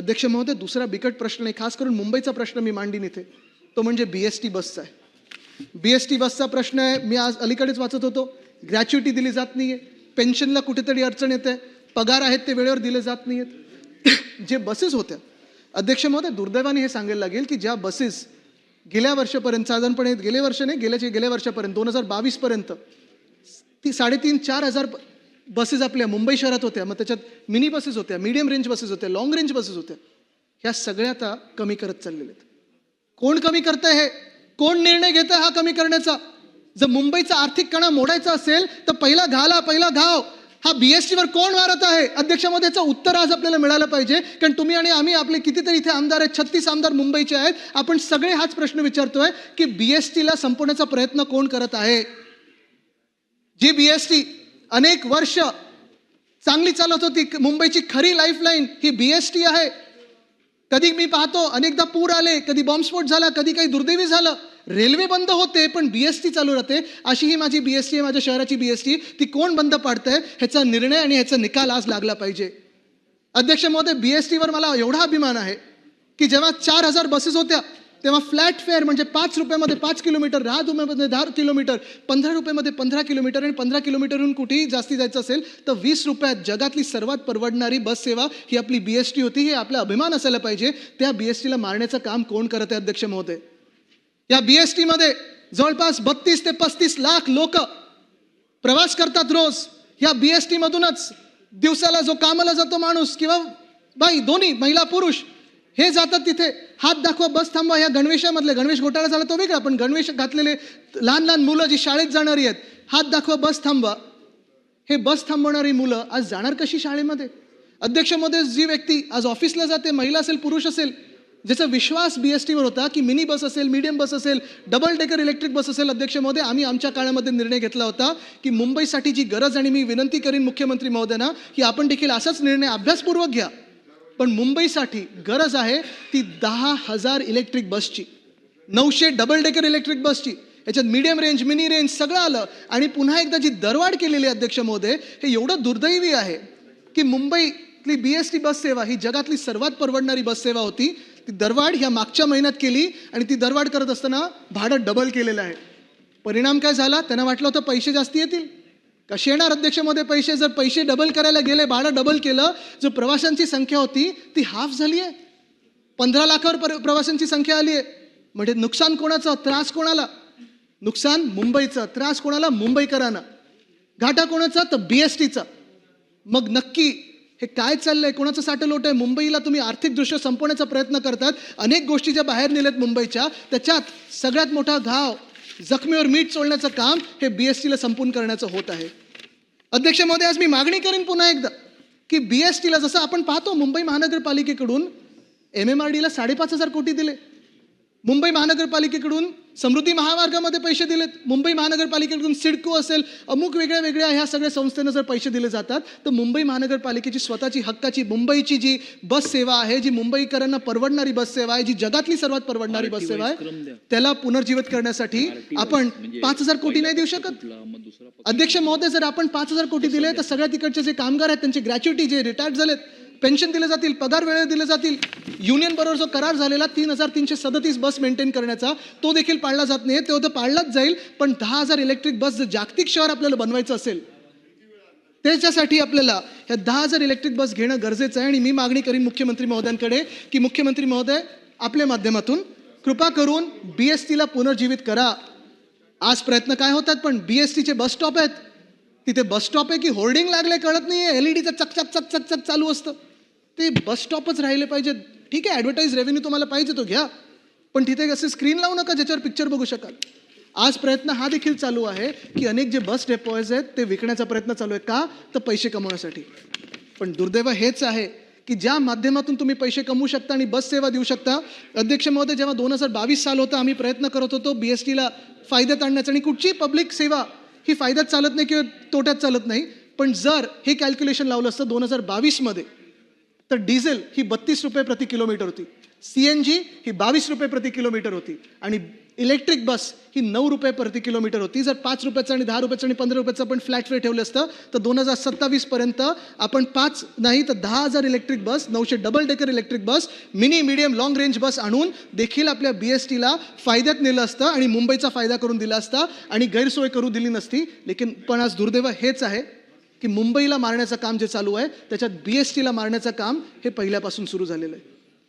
अध्यक्ष महोदय दुसरा बिकट प्रश्न आहे. खास करून मुंबईचा प्रश्न मी मांडीन इथे. तो म्हणजे बी एस टी बसचा आहे. बी एस टी बसचा प्रश्न आहे. मी आज अलीकडेच वाचत होतो. ग्रॅच्युटी दिली जात नाही आहे पेन्शनला कुठेतरी अडचण येते. पगार आहेत ते वेळेवर दिले जात नाही आहेत जे बसेस होत्या. अध्यक्ष महोदय दुर्दैवाने हे सांगायला लागेल की ज्या बसेस गेल्या वर्षापर्यंत साधारणपणे गेले वर्ष नाही गेल्याचे गेल्या वर्षापर्यंत दोन हजार बावीसपर्यंत ती साडेतीन चार हजार बसेस आपल्या मुंबई शहरात होत्या मग त्याच्यात मिनी बसेस होत्या मीडियम रेंज बसेस होत्या लॉंग रेंज बसेस होत्या. ह्या सगळ्या आता कमी करत चाललेल्या आहेत. कोण कमी करतंय हे? कोण निर्णय घेतंय हा कमी करण्याचा? जर मुंबईचा आर्थिक कणा मोडायचा असेल तर पहिला घाला पहिला घाव. हा बीएसटीवर कोण मारत आहे? अध्यक्षामध्ये याचं उत्तर आज आपल्याला मिळालं पाहिजे कारण तुम्ही आणि आम्ही आपले कितीतरी इथे आमदार आहेत छत्तीस आमदार मुंबईचे आहेत आपण सगळे हाच प्रश्न विचारतोय की बीएसटीला संपवण्याचा प्रयत्न कोण करत आहे? जी बीएसटी अनेक वर्ष चांगली चालत होती. मुंबईची खरी लाईफलाईन ही बी एस टी आहे. कधी मी पाहतो अनेकदा पूर आले कधी बॉम्बस्फोट झाला कधी काही दुर्दैवी झालं. रेल्वे बंद होते पण बी एस टी चालू राहते. अशी ही माझी बी एस टी आहे माझ्या शहराची बी एस टी ती कोण बंद पाडतंय ह्याचा निर्णय आणि ह्याचा निकाल आज लागला पाहिजे. अध्यक्ष महोदय टीवर मला एवढा अभिमान आहे की जेव्हा चार हजार बसेस होत्या तेव्हा फ्लॅट फेअर म्हणजे पाच रुपयामध्ये पाच किलोमीटर दहा रुपयामध्ये दहा किलोमीटर पंधरा रुपयामध्ये पंधरा किलोमीटर आणि पंधरा किलोमीटरहून कुठेही जास्ती जायचं असेल तर वीस रुपयात जगातली सर्वात परवडणारी बस सेवा ही आपली बी एस टी होती. हे आपला अभिमान असायला पाहिजे. त्या बी एस टीला मारण्याचं काम कोण करत आहे अध्यक्ष महोदय? या बी एस टीमध्ये जवळपास बत्तीस ते पस्तीस लाख लोक प्रवास करतात रोज. या बी एस टीमधूनच दिवसाला जो कामाला जातो माणूस किंवा बाई दोन्ही महिला पुरुष हे जातात तिथे. हात दाखवा बस थांबवा. ह्या गणवेशामधले गणवेश घोटाळा झाला तो वेगळा पण गणवेश घातलेले लहान लहान मुलं जी शाळेत जाणारी आहेत हात दाखवा बस थांबवा. हे बस थांबवणारी मुलं आज जाणार कशी शाळेमध्ये? अध्यक्षमध्ये जी व्यक्ती आज ऑफिसला जाते महिला असेल पुरुष असेल ज्याचा विश्वास बी एस टीवर होता की मिनी बस असेल मीडियम बस असेल डबल डेकर इलेक्ट्रिक बस असेल अध्यक्ष महोदय आम्ही आमच्या काळामध्ये निर्णय घेतला होता की मुंबईसाठी जी गरज आणि मी विनंती करीन मुख्यमंत्री महोदयांना की आपण देखील असाच निर्णय अभ्यासपूर्वक घ्या. पण मुंबईसाठी गरज आहे ती दहा हजार इलेक्ट्रिक बसची नऊशे डबल डेकर इलेक्ट्रिक बसची याच्यात मीडियम रेंज मिनी रेंज सगळं आलं. आणि पुन्हा एकदा जी दरवाढ केलेली अध्यक्ष मोदे हे एवढं दुर्दैवी आहे की मुंबईतली बी एस टी बस सेवा ही जगातली सर्वात परवडणारी बस सेवा होती. ती दरवाढ ह्या मागच्या महिन्यात केली आणि ती दरवाढ करत असताना भाडं डबल केलेलं आहे. परिणाम काय झाला? त्यांना वाटलं होतं पैसे जास्ती येतील. कसे येणार अध्यक्षमध्ये पैसे? जर पैसे डबल करायला गेले भाडं डबल केलं जो प्रवाशांची संख्या होती ती हाफ झाली आहे. पंधरा लाखावर पर प्रवाशांची संख्या आली आहे. म्हणजे नुकसान कोणाचं? त्रास कोणाला? नुकसान मुंबईचं त्रास कोणाला? मुंबईकरांना. घाटा कोणाचा? तर बी एस टीचा मग नक्की हे काय चाललंय? कोणाचं साठलोट आहे? मुंबईला तुम्ही आर्थिकदृष्ट्या संपवण्याचा प्रयत्न करतात. अनेक गोष्टी ज्या बाहेर नेल्यात मुंबईच्या त्याच्यात सगळ्यात मोठा घाव जखमीवर मीठ चोळण्याचं काम हे बी एस टीला संपून करण्याचं होत आहे. अध्यक्ष महोदय आज मी मागणी करेन पुन्हा एकदा की बी एस टीला जसं आपण पाहतो मुंबई महानगरपालिकेकडून एम एम आर डीला साडेपाच हजार कोटी दिले. मुंबई महानगरपालिकेकडून समृद्धी महामार्गामध्ये पैसे दिलेत. मुंबई महानगरपालिकेकडून सिडको असेल अमुक वेगळ्या वेगळ्या ह्या सगळ्या संस्थांना जर पैसे दिले जातात तर मुंबई महानगरपालिकेची स्वतःची हक्काची मुंबईची जी बस सेवा आहे जी मुंबईकरांना परवडणारी बस सेवा आहे जी जगातली सर्वात परवडणारी बस सेवा आहे त्याला पुनर्जीवित करण्यासाठी आपण पाच हजार कोटी नाही देऊ शकत. अध्यक्ष महोदय जर आपण पाच हजार कोटी दिले तर सगळ्या तिकडचे जे कामगार आहेत त्यांचे ग्रॅच्युटी जे रिटायर्ड झालेत पेन्शन दिले जातील पगार वेळेवर दिले जातील. युनियन बरोबर जो करार झालेला तीन हजार तीनशे सदतीस बस मेंटेन करण्याचा तो देखील पाळला जात नाही. तो तर पाळलाच जाईल पण दहा हजार इलेक्ट्रिक बस जर जागतिक शहर आपल्याला बनवायचं असेल त्याच्यासाठी आपल्याला ह्या दहा हजार इलेक्ट्रिक बस घेणं गरजेचं आहे. आणि मी मागणी करीन मुख्यमंत्री महोदयांकडे की मुख्यमंत्री महोदय आपल्या माध्यमातून कृपा करून बी एस टीला पुनर्जीवित करा. आज प्रयत्न काय होतात पण बी एस टीचे बस स्टॉप आहेत. तिथे बस स्टॉप आहे की होर्डिंग लागले कळत नाही आहे एल ई डीचं चकचक चक चक चालू असतं. ते बस स्टॉपच राहिले पाहिजेत. ठीक आहे ॲडव्हर्टाईज रेव्हेन्यू तुम्हाला पाहिजे तो घ्या. पण तिथे असे स्क्रीन लावू नका ज्याच्यावर पिक्चर बघू शकाल. आज प्रयत्न हा देखील चालू आहे की अनेक जे बस डेपोज आहेत ते विकण्याचा प्रयत्न चालू आहे. का? तर पैसे कमवण्यासाठी. पण दुर्दैव हेच आहे की ज्या माध्यमातून तुम्ही पैसे कमवू शकता आणि बस सेवा देऊ शकता अध्यक्ष महोदय जेव्हा दोन हजार बावीस साल होतं आम्ही प्रयत्न करत होतो बी एस टीला फायद्यात आणण्याचा आणि कुठची पब्लिक सेवा ही फायद्यात चालत नाही किंवा तोट्यात चालत नाही. पण जर हे कॅल्क्युलेशन लावलं असतं दोन हजार बावीसमध्ये तर डिझेल ही बत्तीस रुपये प्रति किलोमीटर होती. सी एन जी ही बावीस रुपये प्रति किलोमीटर होती. आणि इलेक्ट्रिक बस ही नऊ रुपये प्रति किलोमीटर होती. जर पाच रुपयाचं आणि दहा रुपयाचं आणि पंधरा रुपयाचं आपण फ्लॅट फेअर ठेवलं असतं तर दोन हजार सत्तावीसपर्यंत आपण पाच नाही तर दहा हजार इलेक्ट्रिक बस नऊशे double decker electric bus mini medium long range bus आणून देखील आपल्या बी एस टीला फायद्यात नेलं असतं आणि मुंबईचा फायदा करून दिला असता आणि गैरसोय करू दिली नसती. लेकिन पण आज दुर्दैव हेच आहे. की मुंबईला मारण्याचं काम जे चालू आहे त्याच्यात बी एस टीला मारण्याचं काम हे पहिल्यापासून सुरू झालेलं आहे.